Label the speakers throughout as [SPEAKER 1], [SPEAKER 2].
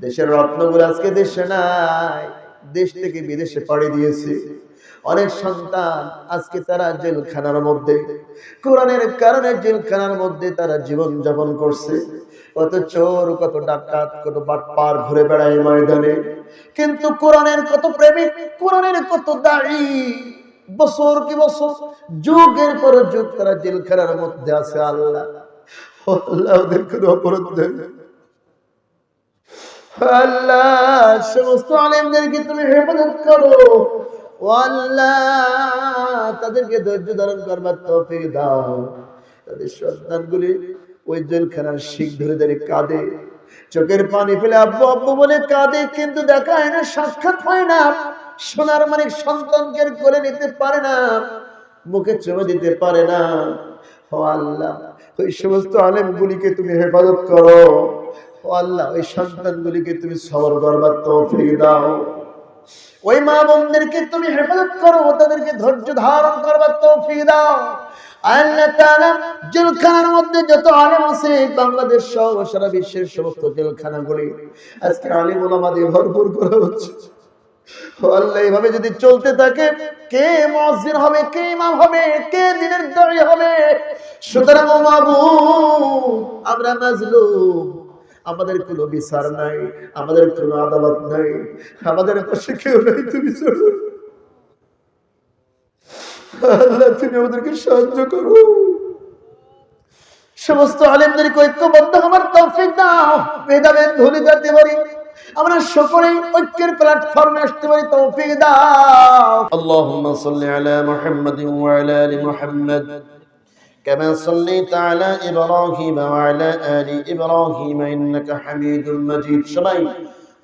[SPEAKER 1] দেশের রত্নগুলো আজকে দেশে নাই, দেশ থেকে বিদেশে পাড়ি দিয়েছে। অনেক সন্তান আজকে তারা জেলখানার মধ্যে, কোরআনের কারণে জেলখানার মধ্যে তারা জীবন যাপন করছে। কত চোর, কত ডাকাত, কত বাটপার ঘুরে বেড়ায় ময়দানে। কিন্তু কোরআনের কত প্রেমিক, কোরআনের কত দাড়ি বছর কি বছর, যুগের পর যুগ তারা জেলখানার মধ্যে আছে আল্লাহ। আল্লাহ ওদের কোনো অপরাধ আল্লাহ, সমস্ত আলেমদেরকে তুমি হেফাজত করো। আল্লাহ, তাদেরকে ধৈর্য ধারণ করবার তৌফিক দাও। তাদের সন্তানগুলি ওই জেলখানার শিখ ধরে ধরে কাঁদে চোখের পানি ফেলে আব্বু আব্বু বলে কাঁদে, কিন্তু দেখা হয় না, সাক্ষাৎ হয় না। সোনার মানে সন্তানকে কোলে নিতে পারে না, মুখে চুমে দিতে পারে না। ও আল্লাহ, ওই সমস্ত আলেমগুলিকে তুমি হেফাজত করো। আল্লাহ, ওই সন্তানগুলিকে তুমি সবর করবার তৌফিক দাও। ওই মা বোনদেরকে তুমি হেফাজত করো, তাদেরকে ধৈর্য ধারণ করবার তৌফিক দাও। আল্লাহ মধ্যে যত বাংলাদেশ সারা বিশ্বের সমস্ত আজকে ভরপুর করা যদি চলতে থাকে, কে মসজিদ হবে, কে ইমাম হবে, কে দিনের দাঁড়ি হবে? সুতরাং আমরা মাজলুম। আমাদের কোনো বিচার নাই, আমাদের কোনো আদালত নাই, আমাদের পাশে কেউ নাই তুমি আল্লাহ, তুমি আমাদেরকে সাহায্য করো। সমস্ত আলেমদেরকে ঐক্যবদ্ধ হবার তৌফিক দাও, ভেদাভেদ ভুলে যেতে পারি। আমরা সকলেই ঐক্যের প্ল্যাটফর্মে আসতে পারি, তৌফিক দাও। আল্লাহুম্মা সাল্লি আলা মুহাম্মাদিন ওয়া আলা আলি মুহাম্মাদ। كما صليت على إبراهيم وعلى آل إبراهيم إنك حميد مجيد. شبعي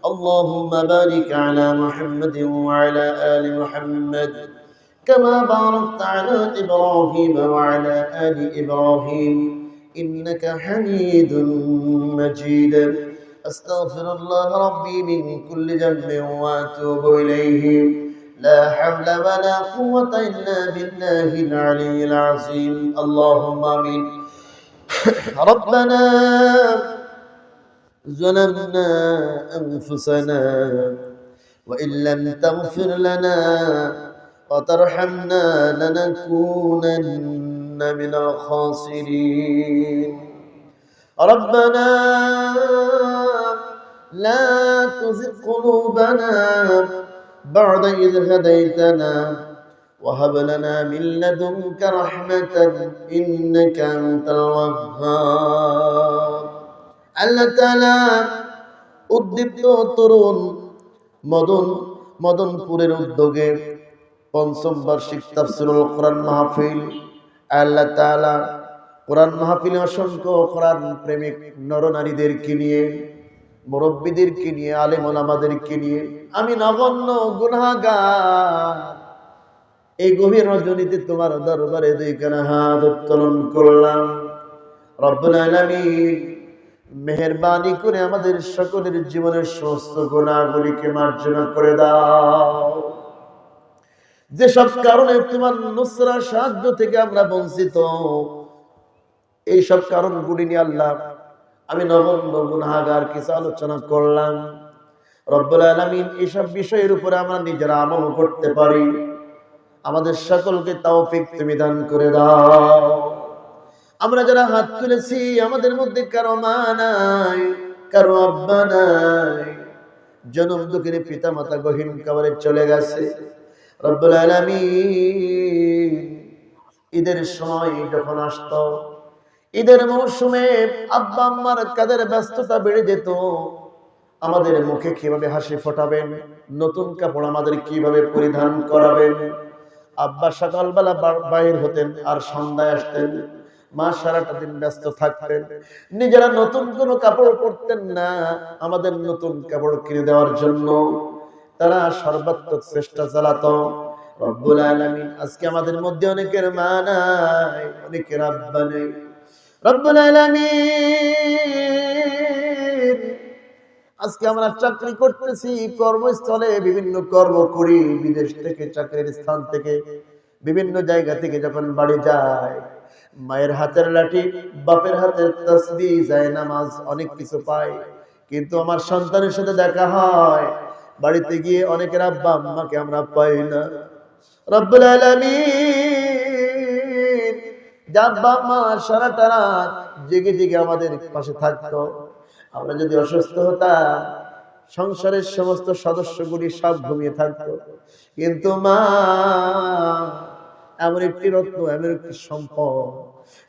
[SPEAKER 1] اللهم بارك على محمد وعلى آل محمد كما باركت على إبراهيم وعلى آل إبراهيم إنك حميد مجيد. أستغفر الله ربي من كل ذنب وأتوب إليه. لا حول ولا قوة إلا بالله العلي العظيم. اللهم آمين. ربنا ظلمنا أنفسنا وإن لم تغفر لنا وترحمنا لنكونن من الخاسرين. ربنا لا تزغ قلوبنا بعد إذ هديتنا وهب لنا من لدنك رحمة إنك أنت الوهاب আল্লাহ তাআলা উদ্দীপ্ত তরুণ মদন মদনপুরের উদ্যোগে পঞ্চম বার্ষিক তাফসিরুল কোরআন মাহফিল আল্লাহ তাআলা কোরআন মাহফিলে অসংখ্য কোরআন প্রেমিক নরনারীদেরকে নিয়ে মুরব্বীদেরকে নিয়ে আলেম ওলামাদেরকে নিয়ে আমি নগণ্য গুনাহগার। এই গভীর রজনীতে তোমার দরবারে দুইখানা হাত উত্তোলন করলাম। রব্বুল মেহেরবানি করে আমাদের সকলের জীবনের সমস্ত গুণাগুলিকে মার্জনা করে দাও। যেসব কারণে তোমার নুসরা সাহায্য থেকে আমরা বঞ্চিত। এই সব কারণগুলি নিয়ে আল্লাহ আমি নগণ্য কিছু আলোচনা করলাম। রব্বুল আলামিন এইসব বিষয়ের উপরে আমরা নিজেরা আমল করতে পারি। আমাদের সকলকে তৌফিক তুমি দান করে দাও। আমরা যারা হাত তুলেছি, আমাদের মধ্যে কারও মা নাই, কারও আব্বা নাই। জনম দুঃখের পিতা মাতা গহীন কাবারে চলে গেছে। রব্বুল আলামিন ঈদের সময় যখন আসতো ঈদের মৌসুমে আব্বা আম্মার কাদের ব্যস্ততা বেড়ে যেত, আমাদের মুখে কীভাবে হাসি ফোটাবেন, নতুন কাপড় আমাদের কীভাবে পরিধান করাবেন? আব্বা সকালবেলা বাইর হতেন আর সন্ধ্যায় আসতেন, মা সারাটা দিন ব্যস্ত থাকতেন, নিজেরা নতুন কোনো কাপড় পরতেন না, আমাদের নতুন কাপড় কিনে দেওয়ার জন্য। তারা সর্বাত্মক চেষ্টা চালাতো, রব্বুল আজকে আমাদের মধ্যে অনেকের মা নাই, অনেকের আব্বা নেই। রব্বুল আলামিন। আজকে আমরা চাকরি করতেছি, কর্মস্থলে বিভিন্ন কর্ম করি বিদেশ থেকে, চাকরির স্থান থেকে, বিভিন্ন জায়গা থেকে যখন বাড়ি যায়, মায়ের হাতের লাঠি, বাপের হাতের তসবি, যায় নামাজ, অনেক কিছু পায়। কিন্তু আমার সন্তানের সাথে দেখা হয়, বাড়িতে গিয়ে অনেকের আব্বা আম্মাকে আমরা পাই না। রব্বুল আলামিন যে আব্বা আম্মা সারাটা রাত জেগে জেগে আমাদের পাশে থাকতো। আমরা যদি অসুস্থ হতাম, সংসারের সমস্ত সদস্যগুলি সব ঘুমিয়ে থাকতো। কিন্তু মা, এমন একটি রত্ন, এমন একটি সম্পদ,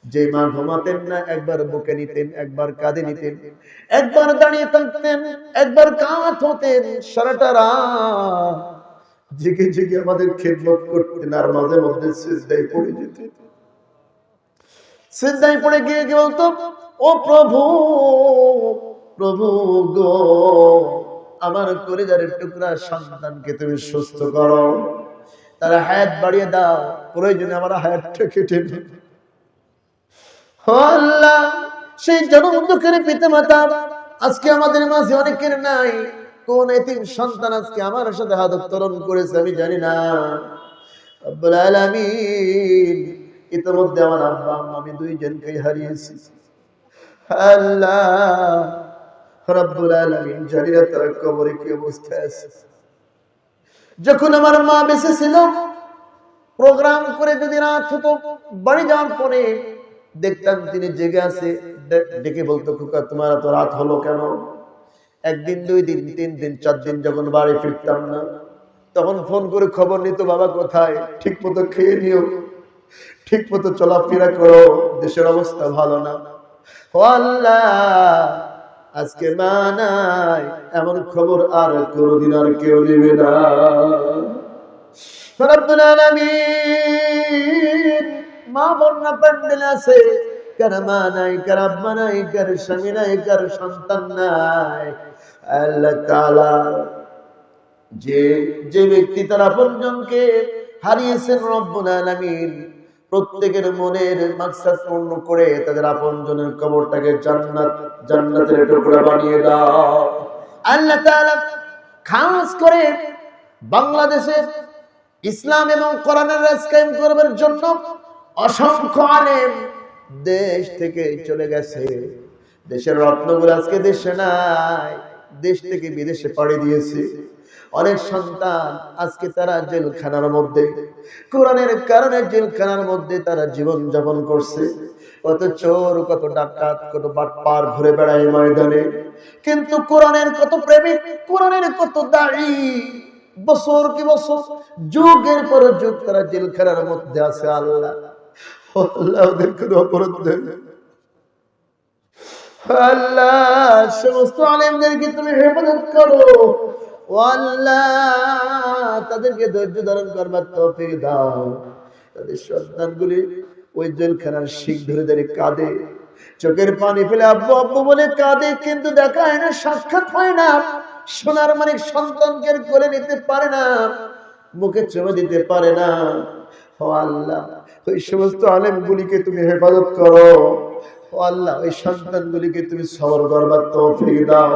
[SPEAKER 1] যে মা ঘুমাতেন না, একবার বুকে নিতেন, একবার কাঁধে নিতেন, একবার দাঁড়িয়ে থাকতেন, একবার কাঁধ হতেন সারাটা রাত জেগে জেগে আমাদের খেদমত করতেন, আর মাঝে মধ্যে সিজদায় পড়ে যেতেন। সিজদায় পড়ে গিয়ে গিয়ে বলতো? ও প্রভু প্রভু গো, আমার কলিজারের টুকরা সন্তানকে তুমি সুস্থ করো। তারা হায়াত বাড়িয়ে দাও, প্রয়োজনে আমার হায়াতটা কেটে আল্লাহ, সেই জনমুখের পিতা মাতা আজকে আমাদের মাঝে অনেকের নাই। কোন এতিম সন্তান আজকে আমার সাথে হাত উত্তোলন করেছে, আমি জানি না। আলামিন ইতিমধ্যে আমার আব্বা আমি দুইজনকে হারিয়েছি। আল্লাহ রব্বুল আলামিন জানি না কবরে কি অবস্থায় আছে? যখন আমার মা বেঁচে ছিল, প্রোগ্রাম করে যদি রাত হতো, বাড়ি যাওয়ার পরে দেখতাম তিনি জেগে আছে ডেকে বলতো, খোকা, তোমার এত রাত হলো কেন? একদিন, দুই দিন, তিন দিন, চার দিন যখন বাড়ি ফিরতাম না, তখন ফোন করে খবর নিত, বাবা, কোথায়? ঠিক মতো খেয়ে নিও। ঠিক মতো চলাফেরা করো, দেশের অবস্থা ভালো না। আজকে এমন খবর আর কোনোদিন আর কেউ নেবে না। সন্তান নাই। আল্লাহ যে যে ব্যক্তি তার আপনজনকে হারিয়েছেন রব্বুল আলামিন প্রত্যেকের মনের মাকসাদ পূর্ণ করে তাদের আপনজনের কবরটাকে জান্নাত, জান্নাতের টুকরা বানিয়ে দাও। আল্লাহ তাআলা খাস করে বাংলাদেশের ইসলাম এবং কোরআনের রাজ কায়েম করবার জন্য অসংখ্য আলেম দেশ থেকে চলে গেছে। দেশের রত্নগুলো আজকে দেশে নাই, দেশ থেকে বিদেশে পাড়ি দিয়েছে। অনেক সন্তান আজকে তারা জেলখানার মধ্যে। কোরআনের কারণে জেলখানার মধ্যে তারা জীবন যাপন করছে। কত চোর, কত ডাকাত, কত বাটপার ঘুরে বেড়ায় ময়দানে। কিন্তু কোরআনের কত প্রেমিক, কোরআনের কত দাড়ি বছর কি বছর, যুগের পর যুগ তারা জেলখানার মধ্যে আছে আল্লাহ। আল্লাহ ওদের কোনো অপরাধ আল্লাহ, সমস্ত আলেমদেরকে তুমি হেফাজত করো। তাদেরকে ধৈর্য ধারণ করবার তৌফিক দাও। তাদের সন্তানগুলি ওই জেলখানার শিখ ধরে ধরে কাঁদে। চোখের পানি ফেলে আব্বু আব্বু বলে কাঁদে, কিন্তু দেখা হয় না, সাক্ষাৎ হয় না। সোনার মানে সন্তানকে কোলে নিতে পারে না, মুখে চুমে দিতে পারে না। ও আল্লাহ, ওই সমস্ত আলেমগুলিকে তুমি হেফাজত করো। ও আল্লাহ, ওই সন্তানগুলিকে তুমি সবর করবার তৌফিক দাও।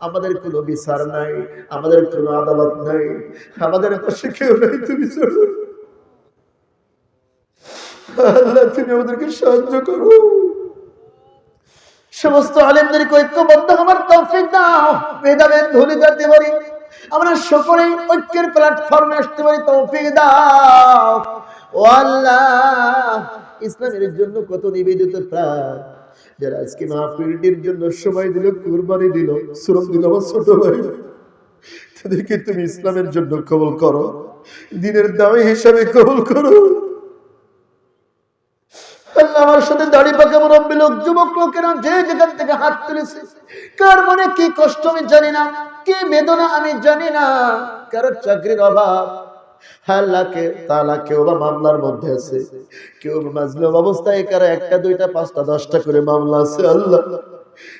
[SPEAKER 1] আমাদের কোনো বিচার নাই, আমাদের কোনো আদালত নাই, আমাদের পাশে কেউ নাই তুমি। আল্লাহ, তুমি আমাদেরকে সাহায্য করো। সমস্ত আলেমদেরকে ঐক্যবদ্ধ হবার তৌফিক দাও। ভেদাভেদ ভুলে যেতে পারি আমরা সকলেই ঐক্যের প্ল্যাটফর্মে আসতে পারি, তৌফিক দাও। ও আল্লাহ, ইসলামের জন্য কত নিবেদিত প্রাণ। যারা আজকে জন্য সময় দিল, কুরবানি দিল, শ্রম দিল আমার ছোট ভাই। তাদেরকে তুমি ইসলামের জন্য কবল করো, দিনের হিসাবে কবল করো। আমার সাথে দাড়ি পাকা লোক, যুবক লোকেরা যে যেখান থেকে হাত তুলেছে, কার মনে কি কষ্ট আমি জানি না, কি বেদনা আমি জানি না, কারও চাকরির অভাব আল্লাহকে তালা কেউ বা মামলার মধ্যে আছে? কেউ মাজলুম অবস্থায় একটা, দুইটা, পাঁচটা, দশটা করে মামলা আছে? আল্লাহ।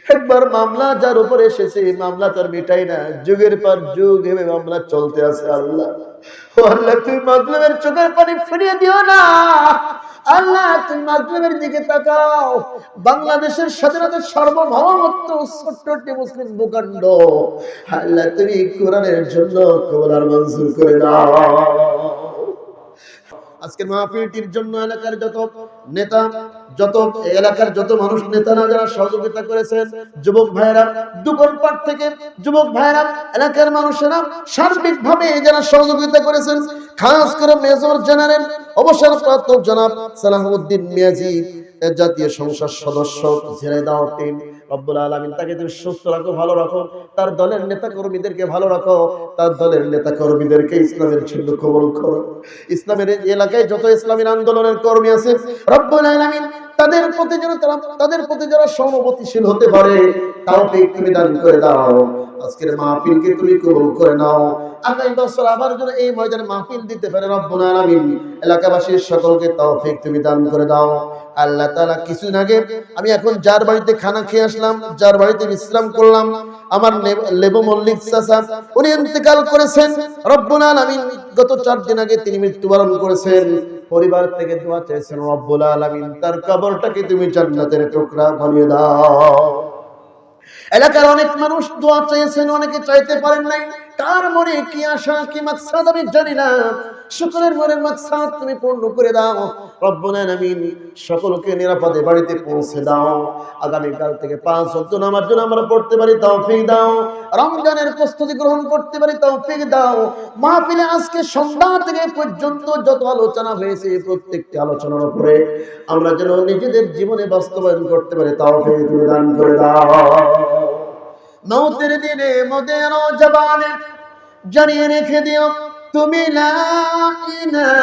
[SPEAKER 1] একবার মামলা যার উপর এসেছে মামলা তার মিটাই না। যুগের পর যুগ এভাবে মামলা চলতে আছে, আল্লাহ। আল্লাহ, তুমি মাজলুমের চোখের পানি ফিরিয়ে দিও না। আল্লাহ, তুমি মাজলুমের দিকে তাকাও। বাংলাদেশের স্বাধীনতার সার্বভৌমত্ব ছোট্ট একটি মুসলিম ভূখণ্ড। আল্লাহ, তুমি কোরআনের জন্য কবলার মঞ্জুর করে দাও। আজকের মাহফিলটির জন্য এলাকার যত নেতা, যত এলাকার যত মানুষ নেতারা যারা সহযোগিতা করেছেন, যুবক ভাইরা দোকান পাট থেকে যুবক ভাইরা এলাকার মানুষেরা সার্বিকভাবে যারা সহযোগিতা করেছেন, খাস করে মেজর জেনারেল, অবসরপ্রাপ্ত জনাব সালাহুদ্দিন মিয়াজি জাতীয় সংসদ সদস্য ঝিনাইদহ টিম রব্বুল আলমিন তাকে তুমি সুস্থ রাখো, ভালো রাখো। তার দলের নেতা কর্মীদেরকে ভালো রাখো। তার দলের নেতা কর্মীদেরকে ইসলামের ছিন্ন কবল করো। ইসলামের এলাকায় যত ইসলামের আন্দোলনের কর্মী আছে, রব্বুল আলামিন তাদের প্রতি যেন তারা তাদের প্রতি যারা সমবতিশীল হতে পারে, তাও তুমি দান করে দাও। আজকের মাহফিলকে তুমি কবুল করে নাও। আগামী বছর আবার যেন এই ময়দানে মাহফিল দিতে পারে রব্বুল আলামিন। এলাকাবাসীর সকলকে তৌফিক তুমি দান করে দাও। আল্লাহ তাআলা কিছুদিন আগে আমি এখন যার বাড়িতে খানা খেয়ে আসলাম, যার বাড়িতে বিশ্রাম করলাম, আমার লেবু মল্লিক চাচা, উনি ইন্তেকাল করেছেন। রব্বুল আলামিন গত চার দিন আগে তিনি মৃত্যুবরণ করেছেন। পরিবার থেকে দোয়া চাইছেন, রব্বুল আলামিন, তার কবরটাকে তুমি জান্নাতের টুকরা বানিয়ে দাও। এলাকার অনেক মানুষ দোয়া চাইছেন, অনেকে চাইতে পারেন নাই। কার মনে কি আশা, কি মাকসাদ আমি জানি না। সকলের মনের মাকসাদ তুমি পূর্ণ করে দাও। রব্বুল আলামিন সকলকে নিরাপদে বাড়িতে পৌঁছে দাও। আগামী কাল থেকে পাঁচ ওয়াক্ত নামাজ জন্য আমরা পড়তে পারি, তৌফিক দাও। রমজানের প্রস্তুতি গ্রহণ করতে পারি, তৌফিক দাও। মাহফিলে আজকে সন্ধ্যা থেকে পর্যন্ত যত আলোচনা হয়েছে প্রত্যেকটি আলোচনার উপরে আমরা যেন নিজেদের জীবনে বাস্তবায়ন করতে পারি, তৌফিক তুমি দান করে দাও। মৌতের দিনে মোদের জবানে জানিয়ে রেখে দিও তুমি রাসূলুল্লাহ।